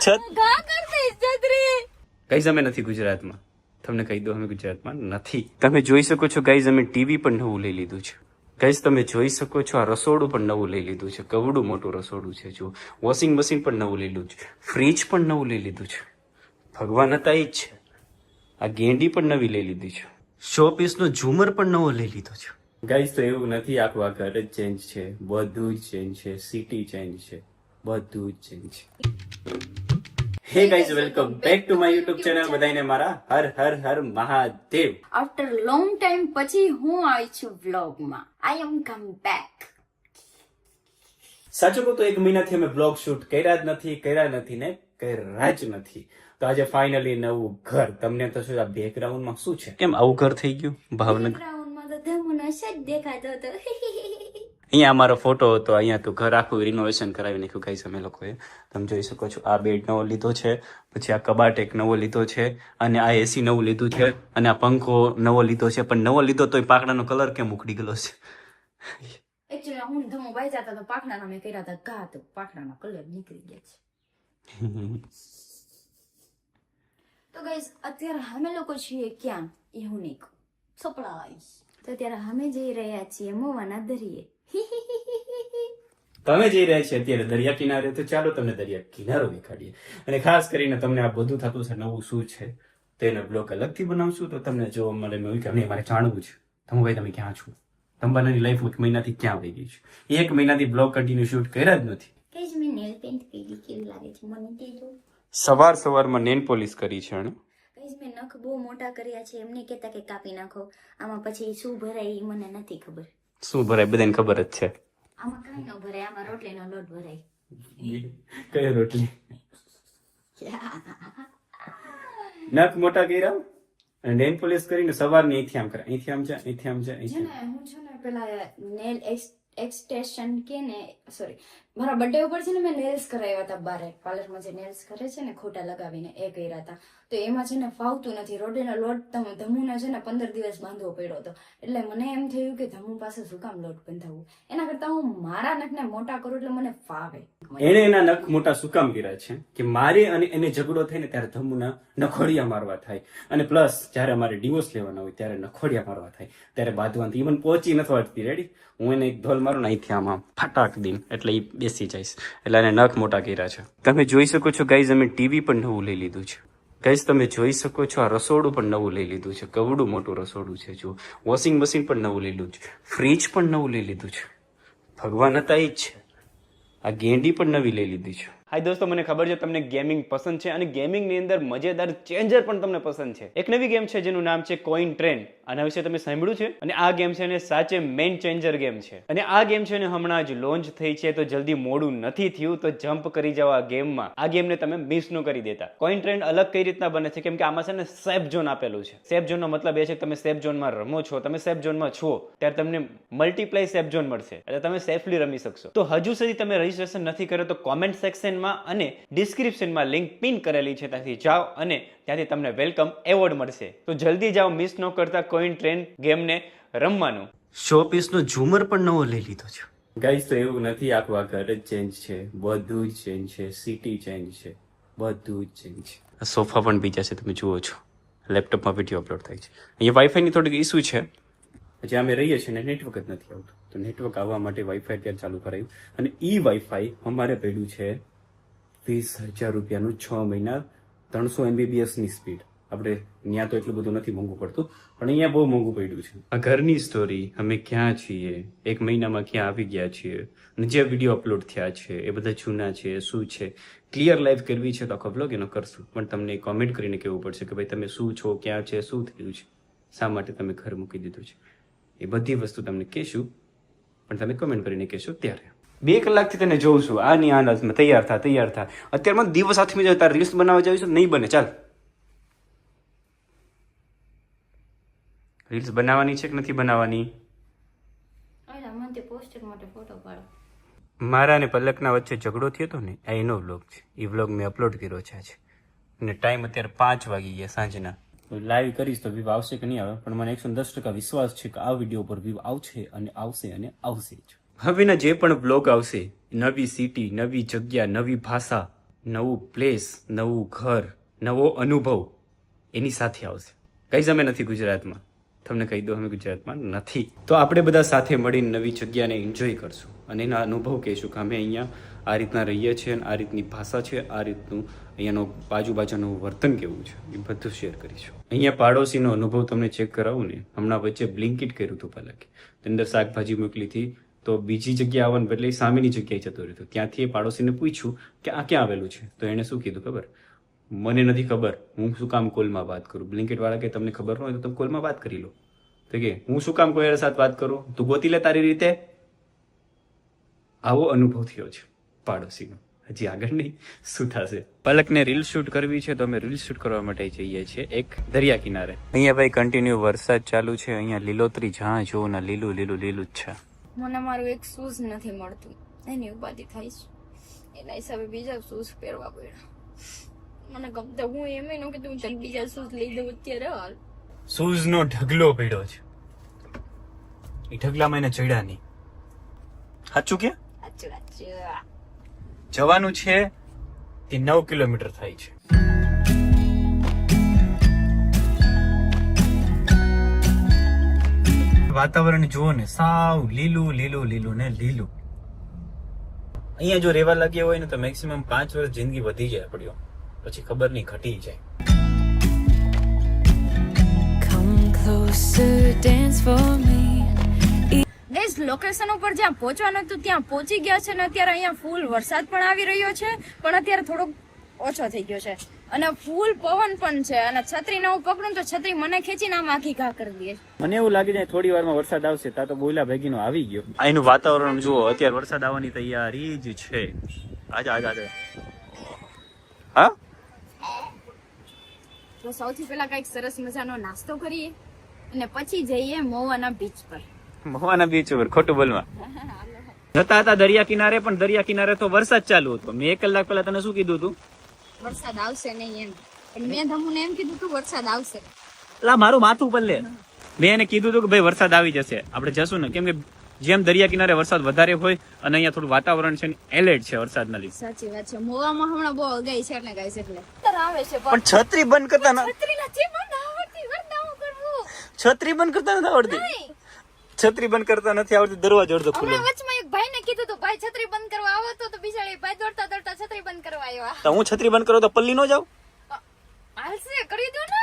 છત કા છત્રી. ગાઈઝ અમે નથી ગુજરાતમાં? તમને કહી દો અમે ગુજરાતમાં નથી. તમે જોઈ શકો છો ગાઈઝ અમે ટીવી પણ નવું લઈ લીધું છે. ગાઈઝ તમે જોઈ શકો છો આ રસોડું પણ નવું લઈ લીધું છે. કવડું મોટું રસોડું છે જો વોશિંગ મશીન પણ નવું લઈ લીધું છે. ફ્રીજ પણ નવું લઈ લીધું છે. ભગવાન હતા એ જ છે. આ ગેંડી પણ નવી લઈ લીધી છે. શો પીસનો ઝુમર પણ નવો લઈ લીધો છે. ગાઈઝ તો એવું નથી આખું આ ઘર જ ચેન્જ છે. બધું જ ચેન્જ છે. સિટી ચેન્જ છે. બધું જ ચેન્જ છે hey guys welcome back to my YouTube channel બધાને મારા Har Har Har Mahadev. After long time પછી હું આવી છું વ્લોગમાં આઈ એમ કમ બેક સાચું કહું તો એક મહિનાથી અમે બ્લોગ શૂટ કર્યા જ નથી કર્યા નથી ને કર્યા જ નથી. તો આજે ફાઇનલી નવું ઘર. તમને તો શું આ બેકગ્રાઉન્ડમાં શું છે? કેમ આવું ઘર થઈ ગયું? ભાવનગર બેકગ્રાઉન્ડમાં તો ધમનો સેટ દેખાતો હતો. અહીંયા અમારો ફોટો હતો, અહીંયા તો ઘર આખું રિનોવેશન કરાવી નાખ્યું. ગાઈસ, અમે લોકોએ, તમે જોઈ શકો છો, આ બેડ નવો લીધો છે, પછી આ કબાટ એક નવો લીધો છે, અને આ એસી નવું લીધું છે, અને આ પંખો નવો લીધો છે, પણ નવો લીધો તો પાકડાનો કલર કેમ ઉખડી ગયેલો છે? એકચ્યુઅલી હું ધમુ કલર નીકળી ગયા છે. તો ગાઈસ, અત્યારે અમે લોકો છીએ ક્યાં? એવું નહીં કહું. તો અત્યારે અમે જઈ રહ્યા છીએ મોવાના દરિયે. તમે જઈ રહ્યા છીએ અત્યારે દરિયા કિનારે તો ચાલો તમને દરિયા કિનારો દેખાડીએ. અને ખાસ કરીને તમને આ બધું થતું છે નવું શું છે તેનો બ્લોગ અલગથી બનાવશું. તો તમને જોવા મળે મેં કે મારે જાણવું છે. ભાઈ તમે ક્યાં છો? તંબાનાની લાઈફ એક મહિનાથી ક્યાં વહી ગઈ છે? એક મહિનાથી બ્લોગ કન્ટિન્યુ શૂટ કર્યા જ નથી. સવાર સવારમાં નેન પોલિશ કરી છે ગાઈઝ મેં નખ બહુ મોટા કર્યા છે એમને કહેતા કે કાપી નાખો. આમાં પછી શું ભરાય એ મને નથી ખબર. શું ભરાય? બધાને ખબર જ છે. આમાં કાંઈ ન ભરાય. આમાં રોટલીનો લોટ ભરાય. કઈ રોટલી? નખ મોટા કર્યા? અને નેન પોલિશ કરીને સવારની અહીંથી આમ કરે. અહીંથી આમ જા અહીંથી આમ છે ને હું છે ને પેલા નેલ એક્સટેશન કે ને સોરી મારા બર્થડે ઉપર છે ને મેં નેલ્સ કરાવ્યા હતા બારે. પાર્લરમાં જે નેલ્સ કરે છે ને, ખોટા લગાવીને એ કર્યા હતા. તો એમાં છે ને ફાવતું નથી. રોડેનો લોટ ધમુને છે ને પંદર દિવસ બાંધવો પડ્યો હતો. એટલે મને એમ થયું કે ધમુ પાસે શું કામ લોટ બંધાવવું? એના કરતા હું મારા નખને મોટા કરું એટલે મને ફાવે. એને એના નખ મોટા શું કામ કર્યા છે? કે મારે અને એને ઝઘડો થાય ને ત્યારે ધમુના નખોડિયા મારવા થાય. અને પ્લસ જ્યારે અમારે ડિવોર્સ લેવાના હોય ત્યારે નખોડિયા મારવા થાય. ત્યારે બાંધવાથી ઇવન પહોંચી નથી વળતી. રેડી હું એને એક ધોલ મારું ને અહીંથી આમ ફટાક દીન એટલે બેસી જઈશ. એટલે એને નખ મોટા કર્યા છે. તમે જોઈ શકો છો ગાઈઝ અમે ટીવી પણ નવું લઈ લીધું છે. ગાઈઝ તમે જોઈ શકો છો, આ રસોડું પણ નવું લઈ લીધું છે. કવડું મોટું રસોડું છે જો વોશિંગ મશીન પણ નવું લીધું છે. ફ્રીજ પણ નવું લઈ લીધું છે. ભગવાન હતા એ જ છે. આ ગેંડી પણ નવી લઈ લીધી છે. હાય દોસ્તો, મને ખબર છે તમને ગેમિંગ પસંદ છે અને ગેમિંગની અંદર મજેદાર ચેન્જર પણ તમને પસંદ છે. એક નવી ગેમ છે જેનું નામ છે કોઈન ટ્રેન આના વિશે તમે સાંભળ્યું છે? અને આ ગેમ છે ને સાચે મેઇન ચેન્જર ગેમ છે. અને આ ગેમ છે ને હમણાં જ લોન્ચ થઈ છે, તો જલ્દી મોડું નથી થયું, તો જમ્પ કરી જાવ ગેમમાં આ ગેમને તમે મિસ ન કરી દેતા. કોઈન ટ્રેન અલગ કઈ રીતના બને છે? કેમ કે આમાં છે ને સેફ ઝોન આપેલું છે. સેફ ઝોનનો મતલબ એ છે કે તમે સેફ ઝોનમાં રમો છો, તમે સેફ ઝોનમાં છો, ત્યારે તમને મલ્ટીપ્લાય સેફ ઝોન મળશે. એટલે તમે સેફલી રમી શકશો. તો હજુ સુધી તમે રજીસ્ટ્રેશન નથી કર્યો, તો કોમેન્ટ સેક્શનમાં અને ડિસ્ક્રિપ્શનમાં લિંક પિન કરેલી છે ત્યાંથી જાઓ અને ત્યાંથી તમને વેલકમ એવોર્ડ મળશે. તો જલ્દી જાઓ મિસ ન કરતા કોઈન ટ્રેન ગેમને રમવાનું. શો પીસનો ઝુમર પણ નવો લઈ લીધો છે. ગાઈસ તો એવું નથી આખું આ ઘર જ ચેન્જ છે. બધું જ ચેન્જ છે. સિટી ચેન્જ છે. બધું જ ચેન્જ છે. આ સોફા પણ બીજા છે તમે જુઓ છો. લેપટોપમાં વીડિયો અપલોડ થાય છે. અહીંયા વાઈફાઈની થોડીક ઇસ્યુ છે. જે અમે રહીએ છીએ ને નેટવર્ક જ નથી આવતું. તો નેટવર્ક આવવા માટે વાઈફાઈ અત્યારે ચાલુ કરાયું. અને ઈ વાઈફાઈ અમારે પડ્યું છે વીસ હજાર રૂપિયાનું છ મહિના ત્રણસો એમબીબીએસની સ્પીડ. આપણે ત્યાં તો એટલું બધું નથી મોંઘું પડતું, પણ અહીંયા બહુ મોંઘું પડ્યું છે. આ ઘરની સ્ટોરી અમે ક્યાં છીએ? એક મહિનામાં ક્યાં આવી ગયા છીએ? અને જે વીડિયો અપલોડ થયા છે, એ બધા જૂના છે, શું છે? ક્લિયર લાઈફ કરવી છે તો આખો બ્લોગ એનો કરશું. પણ તમને કોમેન્ટ કરીને કહેવું પડશે કે ભાઈ, તમે શું છો, ક્યાં છે, શું થયું છે? શા માટે તમે ઘર મૂકી દીધું છે? એ બધી વસ્તુ તમને કહેશું, પણ તમે કોમેન્ટ કરીને કહેશો ત્યારે. બે કલાકથી તને જોઉં છું. આ નહીં આ તૈયાર થા તૈયાર થા. અત્યારમાં દિવસ હાથમાં જાય તારે રીલ્સ બનાવવા જાવ નહીં બને. ચાલ. રીલ્સ બનાવવાની છે કે નથી બનાવવાની? અલા મને તે પોસ્ટર માટે ફોટો પાડો. મારા અને પલકના વચ્ચે ઝઘડો થયો હતો ને આ એનો વ્લોગ છે. એ વ્લોગ મેં અપલોડ કર્યો છે આજે. અને ટાઈમ અત્યારે પાંચ વાગી ગયા સાંજના. લાઈવ કરીશ તો વ્યૂ આવશે કે નહીં આવે? પણ મને એકસો દસ ટકા વિશ્વાસ છે કે આ વીડિયો પર વ્યૂ આવશે અને આવશે અને આવશે જ. હવેના જે પણ બ્લોગ આવશે, નવી સિટી નવી જગ્યા, નવી ભાષા, નવું પ્લેસ નવું ઘર, નવો અનુભવ, એની સાથે આવશે. કઈ અમે નથી ગુજરાતમાં. તમને કહી દો અમે ગુજરાતમાં નથી. તો આપણે બધા સાથે મળીને નવી જગ્યાને એન્જોય કરશું અને એના અનુભવ કહીશું કે અમે અહીંયા આ રીતના રહીએ છીએ અને આ રીતની ભાષા છે, આ રીતનું અહીંયાનો બાજુ બાજુનું વર્તન કેવું છે, એ બધું શેર કરીશું. અહીંયા પાડોશીનો અનુભવ તમને ચેક કરાવું ને. હમણાં વચ્ચે બ્લિંકિટ કર્યું હતું પહેલાં અંદર શાકભાજી મોકલી હતી તો બીજી જગ્યાએ આવવાનું એટલે સામેની જગ્યાએ જતો રહ્યો ત્યાંથી એ પાડોશીને પૂછ્યું કે આ ક્યાં આવેલું છે? તો એણે શું કીધું ખબર? મને નથી ખબર. હું શું કામ કોલમાં વાત કરું? બ્લિંકેટવાળા કે તમને ખબર ન હોય તો તમે કોલમાં વાત કરી લો. તો કે હું શું કામ કોઈ સાથે વાત કરું? તું ગોતી લે તારી રીતે? આવો અનુભવ થયો છે પાડોશીનો. હજી આગળ નહીં. શું થશે? પલકને રીલ શૂટ કરવી છે તો અમે રીલ શૂટ કરવા માટે જઈએ છીએ એક દરિયા કિનારે. અહીંયા ભાઈ કન્ટિન્યુ વરસાદ ચાલુ છે. અહીંયા લીલોતરી જ્યાં જોવો ને લીલું લીલું લીલું જ છે. મને મારું એક શૂઝ નથી મળતું. એની ઉપાધિ થાય છે. એના હિસાબે બીજા શૂઝ પહેરવા પડ્યા. મને ગમતા હું એમ ન કે તું ચાલ બીજા શૂઝ લઈ દઉં અત્યારે હાલ. શૂઝ નો ઢગલો પડ્યો છે. એ ઢગલામાં એને ચડ્યા નહીં. સાચું કે? સાચું સાચું. જવાનું છે તે નવ કિલોમીટર થાય છે. વાતાવરણ જુઓ ને સાવ લીલું લીલું લીલું ને લીલું. અહીંયા જો રહેવા લાગ્યા હોય ને તો મેક્સિમમ પાંચ વર્ષ જિંદગી વધી જાય પડ્યો પછી ખબર નહીં ઘટી જાય. ગેસ લોકેશન ઉપર જ્યાં પહોંચવાનું હતું ત્યાં પહોંચી ગયા છે ને અત્યારે અહીંયા ફૂલ વરસાદ પણ આવી રહ્યો છે પણ અત્યારે થોડોક ઓછો થઈ ગયો છે. અને ફૂલ પવન પણ છે. અને છત્રી ને હું પકડું તો છત્રી મને ખેંચીને આમ આખી ઘા કરી દે મને એવું લાગે છે થોડી વારમાં વરસાદ આવશે તા તો બોયલા ભેગીનો આવી ગયો. અહીંનું વાતાવરણ જુઓ અત્યારે વરસાદ આવવાની તૈયારી જ છે. આજે આજે આજે. હા? તો સૌથી પહેલા કંઈક સરસ મજાનો નાસ્તો કરીએ અને પછી જઈએ મોવાના બીચ પર. મહુવાના બીચ ઉપર ખોટું બોલવા. જતા હતા દરિયા કિનારે પણ દરિયા કિનારે તો વરસાદ ચાલુ હતો. મેં એક કલાક પહેલા તને શું કીધું હતું વરસાદ આવશે નહીં એમ. પણ મેં તમને એમ કીધું તું વરસાદ આવશે. લા મારું માથું પર લે. મેં એને કીધું હતું કે ભાઈ વરસાદ આવી જશે. આપણે જશું ને. કેમ કે જેમ દરિયા કિનારે વરસાદ વધારે હોય અને અહીંયા થોડું વાતાવરણ છે એલર્ટ છે વરસાદના લીધે. સાચી વાત છે. મોવામાં હમણાં બહુ અગાઈ છે એટલે ગાઈસ એટલે. આવે છે પણ. છત્રી બંધ કરતા ના છત્રી નથી બંધ આવડતી વર્તાવ કરવું? છત્રી બંધ કરતા નથી આવડતી. છત્રી બંધ કરતા નથી આવડતી દરવાજો અડધો ખુલ્લો. વચમાં એક ભાઈને કીધું તો ભાઈ છત્રી બંધ કરવા આવો તો તો બિચારી ભાઈ દોડતા દોડતા છત્રી બંધ કરવા આવ્યા. તો હું છત્રી બંધ કરો તો પલ્લી નો જાવ હાલશે કરી દો ને.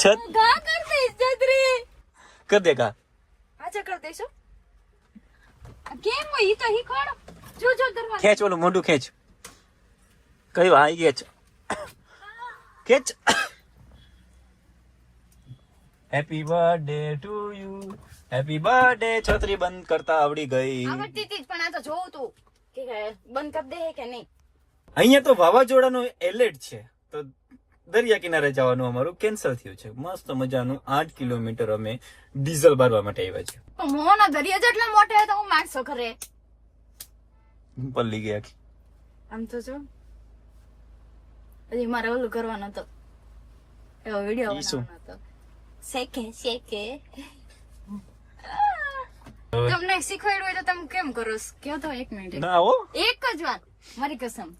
છત? ગા કર દે છત્રી. કર દે ગા આજે કર દેશો કેમ હોય ઈ તો શીખવાડો. જો જો દરવાજો. ખેંચ ઓલું મોઢું ખેંચ. કયું? હા ઈ ખેંચ. ખેંચ. Happy birthday to you happy birthday છત્રી બંધ કરતા આવડી ગઈ. આવડતી હતી પણ આ તો જોઉં તું કે બંધ કરી દે કે નહીં? અહીંયા તો વાવાઝોડાનો એલર્ટ છે. તો દરિયા કિનારે જવાનું અમારું કેન્સલ થયું છે. મસ્ત મજાનું આઠ કિલોમીટર અમે ડીઝલ ભરવા માટે આવ્યા છે મોના દરિયા જેટલા મોટા તો હું માણસો કરે પલ્લી ગયા આમ તો જો. હજી મારે ઓલું કરવાનું તો એવો વીડિયો? બનાવવાનો હતો. શેકે શેકે. તમને શીખવાડ્યું હોય તો તમે કેમ કરો? કયો તો એક મિનિટ. ના હો. એક જ વાત. મારી કસમ.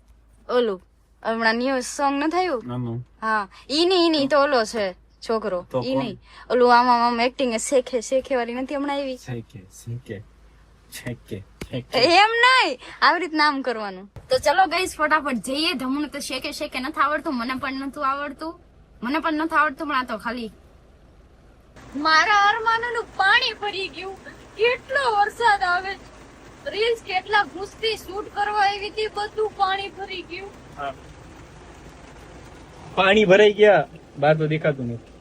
ઓલું હમણાં ન્યૂ સોંગ ન થયું? હા. ઈ નહીં ઈ નહીં તો ઓલો છે છોકરો. ઈ? નહીં. ઓલું આમાં આમ એક્ટિંગ શેખે શેખે વાળી નથી હમણાં આવી શેખે શેખે છેકે એમ નહીં. આવી રીતના આમ કરવાનું. તો ચલો ગઈસ ફટાફટ જઈએ. ધમુને તો શેકે શેકે નથી આવડતું. મને પણ નતું આવડતું. મને પણ નથી આવડતું પણ આ તો ખાલી મારા અરમાનોનું પાણી ભરી ગયું. કેટલો વરસાદ આવે રીલ્સ કેટલા ઘૂસતી શૂટ કરવા આવી હતી બધું પાણી ભરી ગયું. પાણી ભરાઈ ગયા. બહાર તો દેખાતું નથી.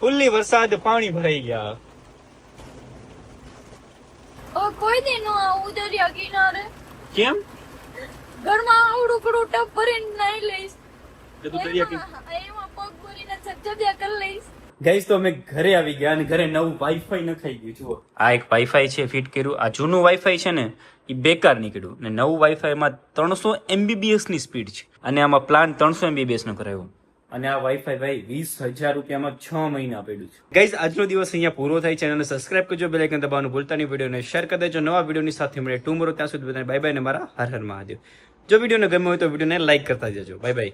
ફુલ્લી વરસાદ પાણી ભરાઈ ગયા. ઓ કોઈ દી નો આવું દરિયા કિનારે. કેમ? ઘરમાં આવડું પડું ટપ ભરીને નાઈ લઈશ. એમાં પગ ભરીને છબછબિયા કરી લઈશ. ગાઈસ તો અમે ઘરે આવી ગયા અને ઘરે નવું વાઈફાઈ નખાઈ ગયું જુઓ. આ એક વાઈફાઈ છે ફિટ કર્યું. આ જૂનું વાઈફાઈ છે ને એ બેકાર નીકળ્યું. ને નવું વાઈફાઈમાં ત્રણસો એમબીબીએસની સ્પીડ છે. અને આમાં પ્લાન ત્રણસો એમબીબીએસ નો કરાયો. અને આ વાઈફાઈ ભાઈ વીસ હજાર રૂપિયામાં છ મહિના પડ્યું છે. ગાઈઝ આજનો દિવસ અહીંયા પૂરો થાય છે અને સબસ્ક્રાઇબ કરજો બેલ આઇકન દબાવવાનું ભૂલતા નહીં. વિડીયોને શેર કરી દેજો. નવા વિડીયોની સાથે મળે ટુમરો ત્યાં સુધી બધાને બાય બાય ને મારા હર હર મહાદેવ. જો વિડીયોને ગમ્યો હોય તો વિડીયોને લાઈક કરતા જજો. Bye bye